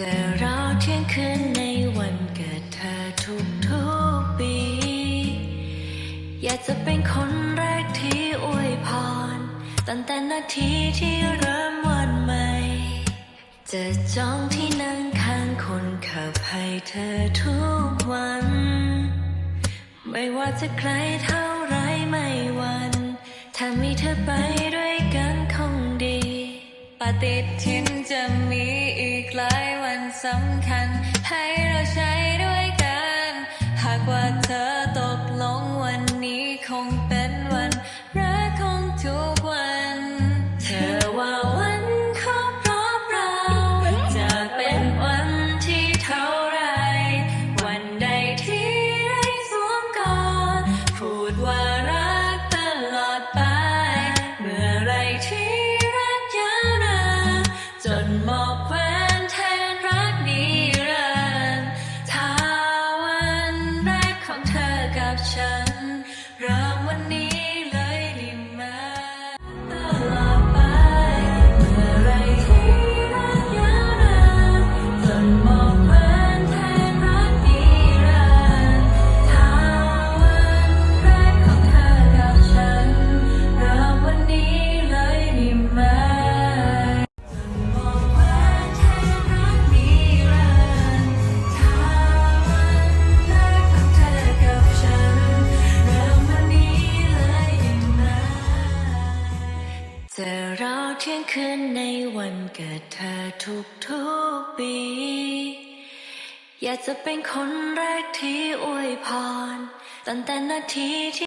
จะรอเที่ยงคืนในวันเกิดเธอทุกทุกปี อยากจะเป็นคนแรกที่อวยพร ตั้งแต่นาทีที่เริ่มวันใหม่ จะจองที่นั่งข้างคนขับให้เธอทุกวัน ไม่ว่าจะไกลเท่าไรไม่วัน ถ้ามีเธอไปด้วยกันคงดี ปฏิทินจะมีอีกหลาย สำคัญให้ ฉันริ่มวันนี้ เที่ยงคืนในวันเกิดเธอทุกทุกปี อยากจะเป็นคนแรกที่อวยพรตั้งแต่นาทีที่